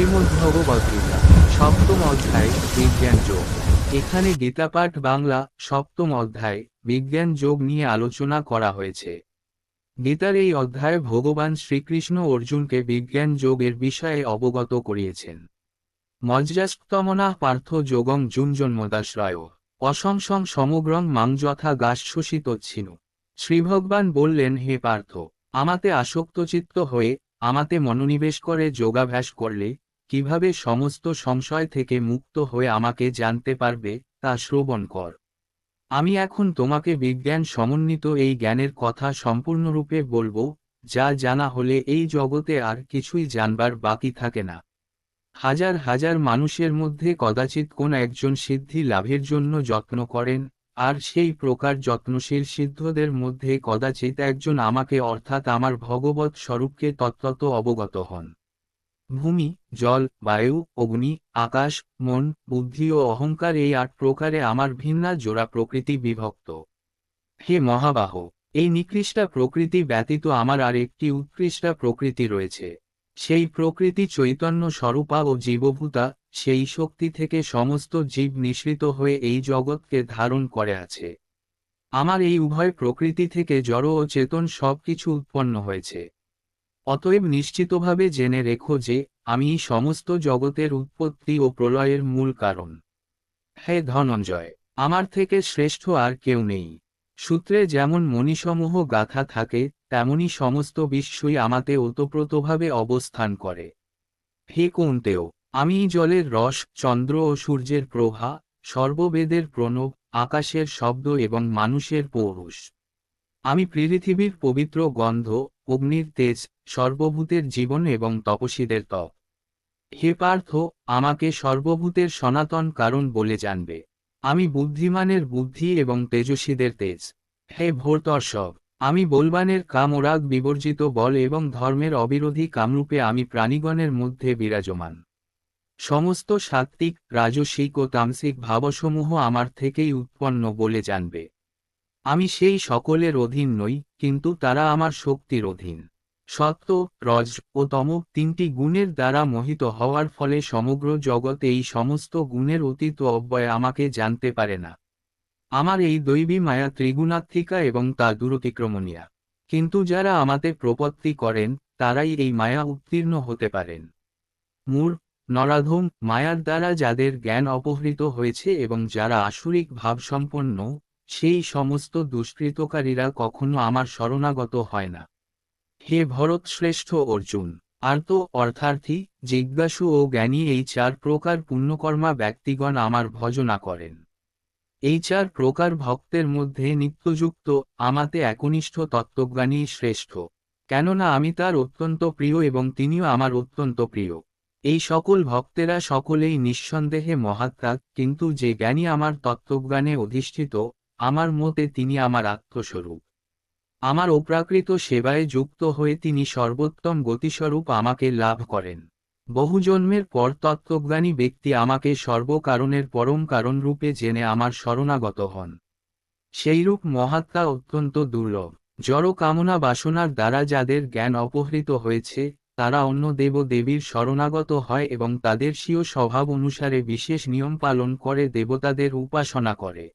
শ্রীমদ্ভগবদ্গীতা সপ্তম অধ্যায়, বিজ্ঞান যোগ। এখানে গীতাপাঠ বাংলা, সপ্তম অধ্যায়, বিজ্ঞান যোগ নিয়ে আলোচনা করা হয়েছে। গীতার এই অধ্যায়ে ভগবান শ্রীকৃষ্ণ অর্জুনকে বিজ্ঞান যোগের বিষয়ে অবগত করিয়েছেন। মজ্জাস্তমনা পার্থ যোগং জুঞ্জন্মদাশ্রয়। অসংসং সমগ্রং মাং যথা গাশ্বসিতচ্ছিন্ন শ্রীভগবান বললেন, হে পার্থ, আমাতে আসক্তচিত্ত হয়ে আমাতে মনোনিবেশ করে যোগাভ্যাস করলে কীভাবে সমস্ত সংশয় থেকে মুক্ত হয়ে আমাকে জানতে পারবে, তা শ্রবণ কর। আমি এখন তোমাকে বিজ্ঞান সমন্বিত এই জ্ঞানের কথা সম্পূর্ণরূপে বলব, যা জানা হলে এই জগতে আর কিছুই জানবার বাকি থাকে না। হাজার হাজার মানুষের মধ্যে কদাচিৎ কোন একজন সিদ্ধি লাভের জন্য যত্ন করেন, আর সেই প্রকার যত্নশীল সিদ্ধদের মধ্যে কদাচিৎ একজন আমাকে অর্থাৎ আমার ভগবত স্বরূপকে তত্ত্বত অবগত হন। ভূমি, জল, বায়ু, অগ্নি, আকাশ, মন, বুদ্ধি ও অহংকার এই আট প্রকারে আমার ভিন্না জোড়া প্রকৃতি বিভক্ত। হে মহাবাহ, এই নিকৃষ্টা প্রকৃতি ব্যতীত আমার আর একটি উৎকৃষ্টা প্রকৃতি রয়েছে। সেই প্রকৃতি চৈতন্য স্বরূপা ও জীবভূতা, সেই শক্তি থেকে সমস্ত জীব নিঃসৃত হয়ে এই জগৎকে ধারণ করে আছে। আমার এই উভয় প্রকৃতি থেকে জড় ও চেতন সবকিছু উৎপন্ন হয়েছে। অতএব নিশ্চিতভাবে জেনে রেখো যে, আমি সমস্ত জগতের উৎপত্তি ও প্রলয়ের মূল কারণ। হে ধনঞ্জয়, আমার থেকে শ্রেষ্ঠ আর কেউ নেই। সূত্রে যেমন মণিসমূহ গাথা থাকে, তেমনি সমস্ত বিশ্বই আমাতে ওতপ্রোতভাবে অবস্থান করে। হে কৌন্তেও, আমি জলের রস, চন্দ্র ও সূর্যের প্রভা, সর্ববেদের প্রণব, আকাশের শব্দ এবং মানুষের পৌরুষ। আমি পৃথিবীর পবিত্র গন্ধ, অগ্নির তেজ সর্বভূতের জীবন এবং তপসীদের তপ। হে পার্থ, আমাকে সর্বভূতের সনাতন কারণ বলে জানবে। আমি বুদ্ধিমানের বুদ্ধি এবং তেজস্বীদের তেজ। হে ভোরতর্ষব আমি বলবানের কাম ও বিবর্জিত বল এবং ধর্মের অবিরোধী কামরূপে আমি প্রাণীগণের মধ্যে বিরাজমান। সমস্ত সাত্ত্বিক রাজসিক ও তামসিক ভাবসমূহ আমার থেকেই উৎপন্ন বলে জানবে। আমি সেই সকলের অধীন নই, কিন্তু তারা আমার শক্তির অধীন। সত্য, রজ ও তম তিনটি গুণের দ্বারা মোহিত হওয়ার ফলে সমগ্র জগৎ এই সমস্ত গুণের অতীত অব্যয় আমাকে জানতে পারে না। আমার এই দৈবী মায়া ত্রিগুণাত্মিকা এবং তা দূরতিক্রমণীয়া। কিন্তু যারা আমাতে প্রপত্তি করেন, তারাই এই মায়া উত্তীর্ণ হতে পারেন। মূর নরাধম মায়ার দ্বারা যাদের জ্ঞান অপহৃত হয়েছে এবং যারা আসুরিক ভাবসম্পন্ন, সেই সমস্ত দুষ্কৃতকারীরা কখনো আমার শরণাগত হয় না। হে ভরত শ্রেষ্ঠ অর্জুন, আর্ত অর্থার্থী, জিজ্ঞাসু ও জ্ঞানী এই চার প্রকার পুণ্যকর্মা ব্যক্তিগণ আমার ভজনা করেন। এই চার প্রকার ভক্তের মধ্যে নিত্যযুক্ত, আমাতে একনিষ্ঠ তত্ত্বজ্ঞানী শ্রেষ্ঠ। কেননা আমি তার অত্যন্ত প্রিয় এবং তিনিও আমার অত্যন্ত প্রিয়। এই সকল ভক্তেরা সকলেই নিঃসন্দেহে মহাত্মা, কিন্তু যে জ্ঞানী আমার তত্ত্বজ্ঞানে অধিষ্ঠিত, আমার মতে তিনি আমার আত্মস্বরূপ। আমার অপ্রাকৃত সেবায় যুক্ত হয়ে তিনি সর্বোত্তম গতিস্বরূপ আমাকে লাভ করেন। বহু জন্মের পর তত্ত্বজ্ঞানী ব্যক্তি আমাকে সর্বকারণের পরম কারণ রূপে জেনে আমার শরণাগত হন। সেইরূপ মহাত্মা অত্যন্ত দুর্লভ। জড় কামনা বাসনার দ্বারা যাদের জ্ঞান অপহৃত হয়েছে, তারা অন্য দেব দেবীর শরণাগত হয় এবং তাদের স্বীয় স্বভাব অনুসারে বিশেষ নিয়ম পালন করে দেবতাদের উপাসনা করে।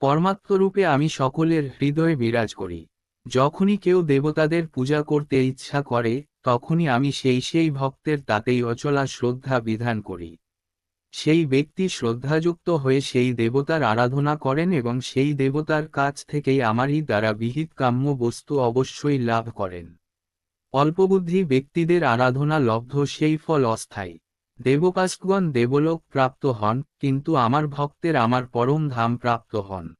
পরমাত্মরূপে আমি সকলের হৃদয়ে বিরাজ করি। যখনই কেউ দেবতাদের পূজা করতে ইচ্ছা করে, তখনই আমি সেই সেই ভক্তের তাতেই অচলা শ্রদ্ধা বিধান করি। সেই ব্যক্তি শ্রদ্ধাযুক্ত হয়ে সেই দেবতার আরাধনা করেন এবং সেই দেবতার কাছ থেকেই আমারই দ্বারা বিহিত কাম্য বস্তু অবশ্যই লাভ করেন। অল্পবুদ্ধি ব্যক্তিদের আরাধনা লব্ধ, সেই ফল অস্থায়ী। দেবপাস্কগণ দেবলোক প্রাপ্ত হন, কিন্তু আমার ভক্তের আমার পরম ধাম প্রাপ্ত হন।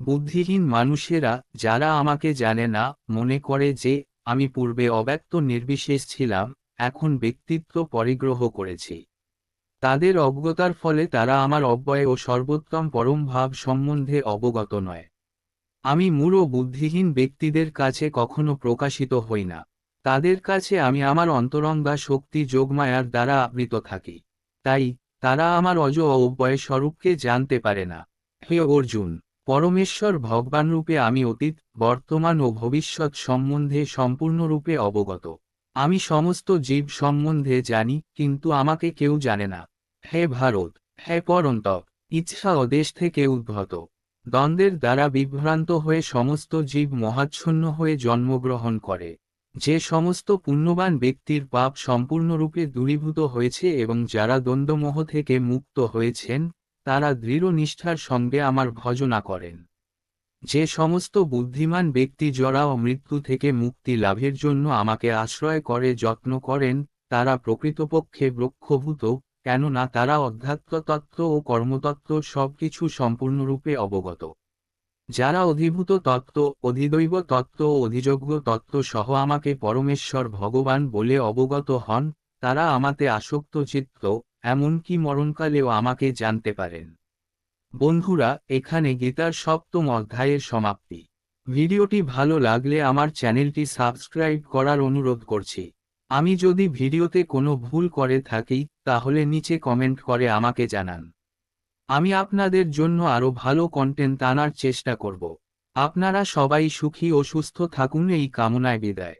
বুদ্ধিহীন মানুষেরা যারা আমাকে জানে না, মনে করে যে, আমি পূর্বে অব্যক্ত নির্বিশেষ ছিলাম, এখন ব্যক্তিত্ব পরিগ্রহ করেছি। তাদের অজ্ঞতার ফলে তারা আমার অব্যয় ও সর্বোত্তম পরম ভাব সম্বন্ধে অবগত নয়। আমি মূল বুদ্ধিহীন ব্যক্তিদের কাছে কখনো প্রকাশিত হই না। তাদের কাছে আমি আমার অন্তরঙ্গা শক্তি যোগমায়ার দ্বারা আবৃত থাকি। তাই, তারা আমার অজ অব্যয় স্বরূপকে জানতে পারে না। হে অর্জুন! পরমেশ্বর ভগবানরূপে আমি অতীত, বর্তমান ও ভবিষ্যৎ সম্বন্ধে সম্পূর্ণরূপে অবগত। আমি সমস্ত জীব সম্বন্ধে জানি, কিন্তু আমাকে কেউ জানে না। হে ভারত, হে পরন্তক ইচ্ছা ও দেশ থেকে উদ্ভূত। দ্বন্দ্বের দ্বারা বিভ্রান্ত হয়ে সমস্ত জীব মহাচ্ছন্ন হয়ে জন্মগ্রহণ করে। যে সমস্ত পুণ্যবান ব্যক্তির পাপ সম্পূর্ণরূপে দূরীভূত হয়েছে এবং যারা দ্বন্দ্বমোহ থেকে মুক্ত হয়েছেন তারা দৃঢ় নিষ্ঠার সঙ্গে আমার ভজনা করেন। যে সমস্ত বুদ্ধিমান ব্যক্তি জরা ও মৃত্যু থেকে মুক্তি লাভের জন্য আমাকে আশ্রয় করে, যত্ন করেন, তারা প্রকৃতপক্ষে ব্রক্ষভূত কেননা তারা অধ্যাত্মতত্ত্ব ও কর্মতত্ত্ব সবকিছু সম্পূর্ণরূপে অবগত। যারা অধিভূত তত্ত্ব, অধিদৈব তত্ত্ব ও অধিযোগ্য তত্ত্ব সহ আমাকে পরমেশ্বর ভগবান বলে অবগত হন, তারা আমাতে আসক্ত চিত্ত এমনকি মরণকালেও আমাকে জানতে পারেন। বন্ধুরা, এখানে গীতার সপ্তম অধ্যায়ের সমাপ্তি। ভিডিওটি ভালো লাগলে আমার চ্যানেলটি সাবস্ক্রাইব করার অনুরোধ করছি। আমি যদি ভিডিওতে কোনো ভুল করে থাকি, তাহলে নিচে কমেন্ট করে আমাকে জানান। আমি আপনাদের জন্য আরও ভালো কন্টেন্ট আনার চেষ্টা করব। আপনারা সবাই সুখী ও সুস্থ থাকুন, এই কামনায় বিদায়।